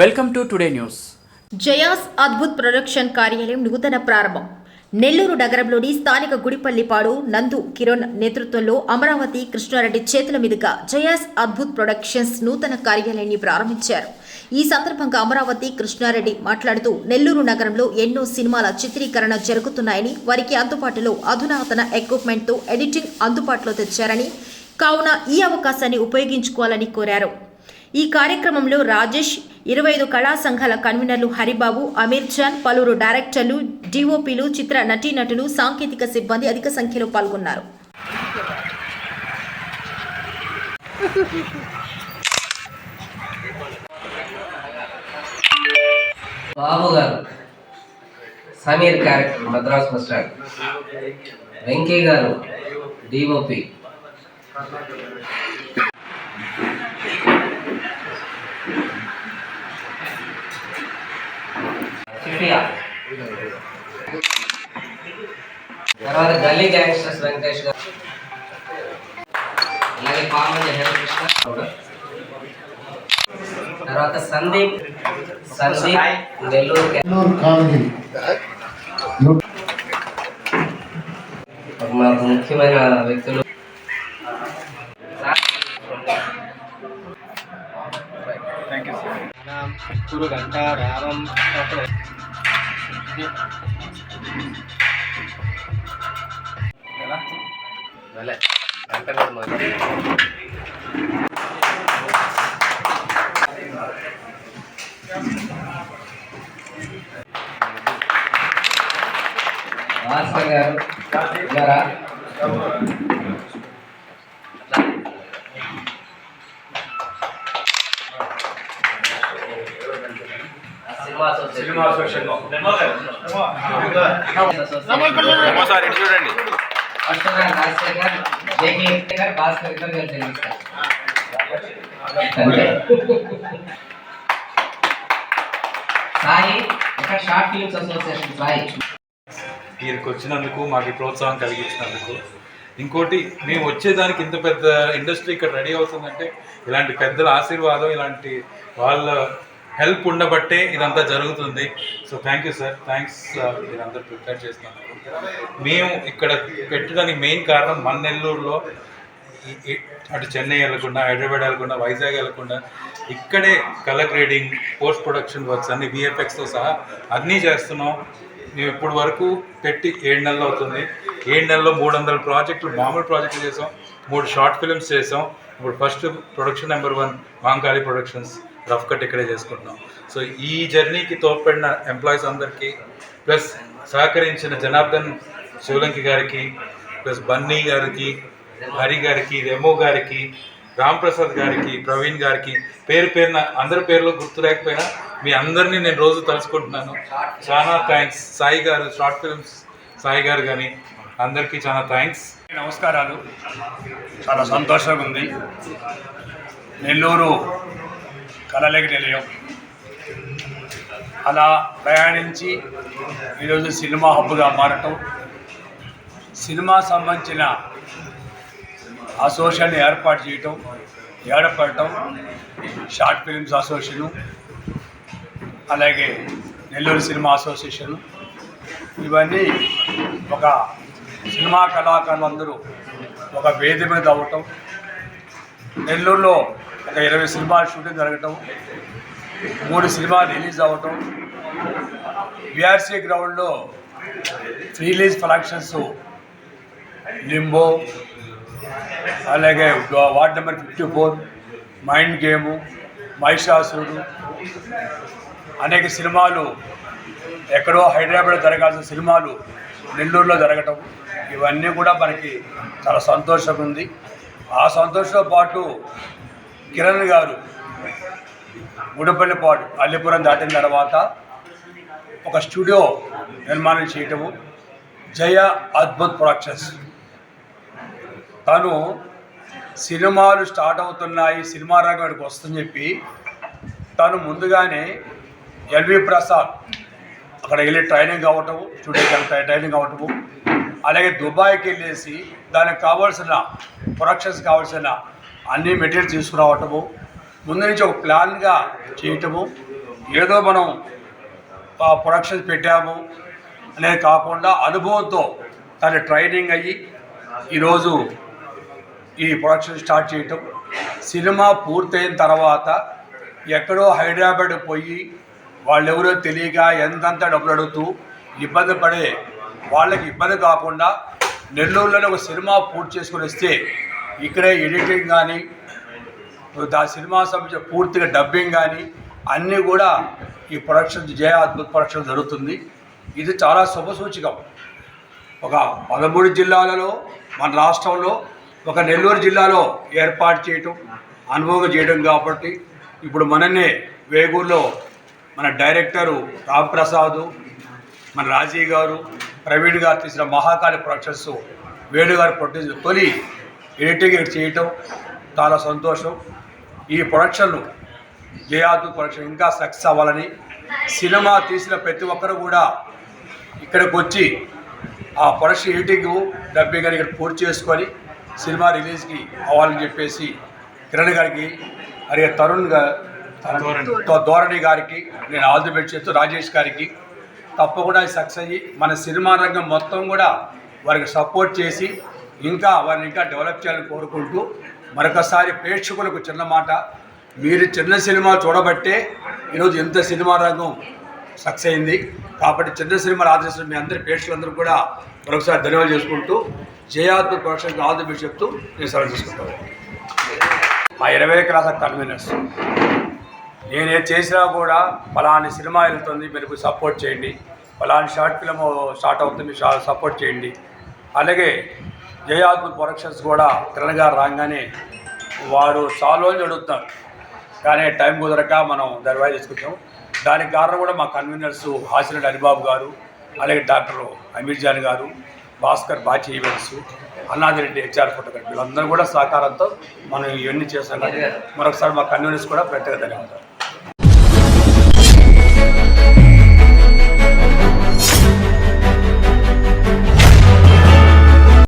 Welcome to today news. Jayas Adbhut production కార్యాలయం నూతన ప్రారంభం. నెల్లూరు నగరంలోని స్థానిక గుడిపల్లిపాడు నందు కిరణ్ నేతృత్వంలో అమరావతి కృష్ణారెడ్డి చేతుల మీదుగా జయాస్ అద్భుత్ ప్రొడక్షన్స్ నూతన కార్యాలయాన్ని ప్రారంభించారు. ఈ సందర్భంగా అమరావతి కృష్ణారెడ్డి మాట్లాడుతూ నెల్లూరు నగరంలో ఎన్నో సినిమాల చిత్రీకరణ జరుగుతున్నాయని వారికి అందుబాటులో అధునాతన ఎక్విప్మెంట్తో ఎడిటింగ్ అందుబాటులో తెచ్చారని కావున ఈ అవకాశాన్ని ఉపయోగించుకోవాలని కోరారు. ఈ కార్యక్రమంలో రాజేష్ ఇరవై ఐదు కళా సంఘాల కన్వీనర్లు హరిబాబు అమీర్ జాన్ పలువురు డైరెక్టర్లు డిఓపీలు చిత్ర నటీనటులు సాంకేతిక సిబ్బంది అధిక సంఖ్యలో పాల్గొన్నారు. బాబు గారు సమీర్ క్యారెక్టర్ మద్రాస్ బస్ వెంకయ్య గారు డిఓపి. చిటియా తర్వాత గల్లీ గ్యాంగ్స్టర్స్ వెంకటేష్ గారు. అలాగే పామంజ హరికృష్ణ కూడా. తర్వాత సందీప్ సందీప్ నెల్లూరు క్యా- నెల్లూరు కాలనీ. మాకు ముఖ్యమైన వ్యక్తులు. గురు గంటారావం భలే. వెంటనే మొదలు. భాస్కర్ గారు ఉన్నారా? Cinema association. అసోసియేషన్. ఫస్ట్ గారు అంతే. సాయి ఇక్కడ షార్ట్ ఫిల్మ్స్ అసోసియేషన్ సాయి ఇక్కడికి వచ్చినందుకు మాకు ప్రోత్సాహం కలిగించినందుకు ఇంకోటి మేము వచ్చేదానికి ఇంత పెద్ద ఇండస్ట్రీ ఇక్కడ రెడీ అవుతుందంటే ఇలాంటి పెద్దల ఆశీర్వాదం ఇలాంటి వాళ్ళ హెల్ప్ ఉండబట్టే ఇదంతా జరుగుతుంది. So thank you sir thanks మీరందరూ ప్రిపేర్ చేసినందుకు. మేము ఇక్కడ పెట్టడానికి మెయిన్ కారణం మన నెల్లూరులో అటు చెన్నై వెళ్ళకుండా హైదరాబాద్ వెళ్ళకుండా వైజాగ్ వెళ్ళకుండా ఇక్కడే colour grading post production works అన్ని విఎఫ్ఎక్స్తో సహా అన్నీ చేస్తున్నాం. మేము ఇప్పుడు వరకు పెట్టి ఏడు నెలలు అవుతుంది. ఏడు నెలల్లో మూడు వందల ప్రాజెక్టులు మామూలు ప్రాజెక్టులు చేసాం. మూడు షార్ట్ ఫిల్మ్స్ చేసాం. ఇప్పుడు first production number one Mankali productions rough cut ఇక్కడే చేసుకుంటున్నాం. సో ఈ జర్నీకి తోడ్పడిన ఎంప్లాయీస్ అందరికీ ప్లస్ సహకరించిన జనార్దన్ శివలంకి గారికి ప్లస్ బన్నీ గారికి హరి గారికి రెమో గారికి రామ్ ప్రసాద్ గారికి ప్రవీణ్ గారికి పేరు పేరున అందరి పేర్లో గుర్తు లేకపోయినా మీ అందరినీ నేను రోజు తలుచుకుంటున్నాను. చాలా థ్యాంక్స్ సాయి గారు షార్ట్ ఫిల్మ్స్ సాయి గారు కానీ అందరికీ చాలా థ్యాంక్స్ నమస్కారాలు. చాలా సంతోషంగా ఉంది. నెల్లూరు కళలకి నిలయం అలా ప్రయాణించి ఈరోజు సినిమా హబ్గా మారటం సినిమా సంబంధించిన అసోసియేషన్ ఏర్పాటు చేయటం ఏర్పడటం షార్ట్ ఫిల్మ్స్ అసోసియేషను అలాగే నెల్లూరు సినిమా అసోసియేషను ఇవన్నీ ఒక సినిమా కళాకారులందరూ ఒక వేది మీద అవ్వటం నెల్లూరులో ఒక ఇరవై సినిమాలు షూటింగ్ జరగటం మూడు సినిమాలు రిలీజ్ అవ్వటం విఆర్సీ గ్రౌండ్లో రిలీజ్ ప్రొడక్షన్స్ లింబో అలాగే ward number fifty four mind game Mahishasurudu అనేక సినిమాలు ఎక్కడో హైదరాబాద్లో జరగాల్సిన సినిమాలు నెల్లూరులో జరగటం ఇవన్నీ కూడా మనకి చాలా సంతోషంగా ఉంది. ఆ సంతోషంతో పాటు కిరణ్ గారు గుడపల్లిపాడు అల్లిపురం దాటిన తర్వాత ఒక స్టూడియో నిర్మాణం చేయటము జయ అద్భుత్ ప్రొడక్షన్స్. తను సినిమాలు స్టార్ట్ అవుతున్నాయి సినిమా రంగానికి వస్తుందని చెప్పి తను ముందుగానే ఎల్వి ప్రసాద్ అక్కడ వెళ్ళి ట్రైనింగ్ అవ్వటం స్టూడియోకి వెళ్ళి ట్రైనింగ్ అవ్వటము అలాగే దుబాయ్కి వెళ్ళేసి దానికి కావాల్సిన ప్రొడక్షన్స్ కావాల్సిన అన్ని మెటీరియల్స్ తీసుకురావటము ముందు నుంచి ఒక ప్లాన్గా చేయటము ఏదో మనం ప్రొడక్షన్స్ పెట్టాము అనేది కాకుండా అనుభవంతో తన ట్రైనింగ్ అయ్యి ఈరోజు ఈ ప్రొడక్షన్ స్టార్ట్ చేయటం సినిమా పూర్తయిన తర్వాత ఎక్కడో హైదరాబాద్ పోయి వాళ్ళెవరో తెలియక ఎంతంత డబ్బులు అడుగుతూ ఇబ్బంది పడే వాళ్ళకి ఇబ్బంది కాకుండా నెల్లూరులోనే ఒక సినిమా పూర్తి చేసుకొని వస్తే ఇక్కడే ఎడిటింగ్ కానీ దా సినిమా సంబంధించిన పూర్తిగా డబ్బింగ్ కానీ అన్నీ కూడా ఈ ప్రొడక్షన్ జయ అద్భుత ప్రొడక్షన్ జరుగుతుంది. ఇది చాలా శుభసూచకం ఒక పదమూడు జిల్లాలలో మన రాష్ట్రంలో ఒక నెల్లూరు జిల్లాలో ఏర్పాటు చేయటం అనుభవం చేయడం కాబట్టి ఇప్పుడు మననే వేగూరులో మన డైరెక్టరు రామ్ ప్రసాద్ మన రాజీవ్ గారు ప్రవీణ్ గారు తీసిన మహాకాళి ప్రొడక్షన్స్ వేణు గారు తొలి ఎడిటింగ్ చేయటం చాలా సంతోషం ఈ ప్రొడక్షన్ జయాదు ప్రొడక్షన్ ఇంకా సక్సెస్ అవ్వాలని సినిమా తీసిన ప్రతి ఒక్కరు కూడా ఇక్కడికి వచ్చి ఆ ప్రొడక్షన్ ఎడిటింగ్ డబ్బింగ్ గారి ఇక్కడ పూర్తి చేసుకొని సినిమా రిలీజ్కి అవ్వాలని చెప్పేసి కిరణ్ గారికి అలాగే తరుణ్ ధోరణి. గారికి నేను ఆల్ ది బెస్ట్ చేస్తూ రాజేష్ గారికి తప్పకుండా సక్సెస్ అయ్యి మన సినిమా రంగం మొత్తం కూడా వారికి సపోర్ట్ చేసి ఇంకా వారిని ఇంకా డెవలప్ చేయాలని కోరుకుంటూ మరొకసారి ప్రేక్షకులకు చిన్న మాట. మీరు చిన్న సినిమా చూడబట్టే ఈరోజు ఎంత సినిమా రంగం సక్సెస్ అయింది. కాబట్టి చిన్న సినిమాలు ఆదర్శిస్తున్న మీ అందరి ప్రేక్షకులందరూ కూడా మరొకసారి ధన్యవాదాలు చేసుకుంటూ Jayatma production all the best చెప్తూ నేను సెలవు చేసుకుంటాను మా ఇరవై క్లాస్ కన్వీనర్స్ నేనే చేసినా కూడా ఫలాని సినిమా వెళ్తుంది మీరు సపోర్ట్ చేయండి. ఫలాని షార్ట్ ఫిల్మ్ స్టార్ట్ అవుతుంది మీరు సపోర్ట్ చేయండి. అలాగే జయాద్భుత్ ప్రొడక్షన్స్ కూడా కిరణ్ రాగానే వారు చాలా రోజులు అడుగుతున్నారు కానీ టైం కుదరక మనం దర్వాజ చేసుకుంటాం దానికి కారణం కూడా మా కన్వీనర్స్ హాసిరెడ్డి హరిబాబు గారు అలాగే డాక్టర్ అమీర్ జాన్ గారు Bhaskar Bachi events Annadireddy HR photography వీళ్ళందరూ కూడా సహకారంతో మనం ఇవన్నీ చేస్తాం మరొకసారి మా కన్వీనర్స్ కూడా ప్రత్యేక ధన్యవాదాలు.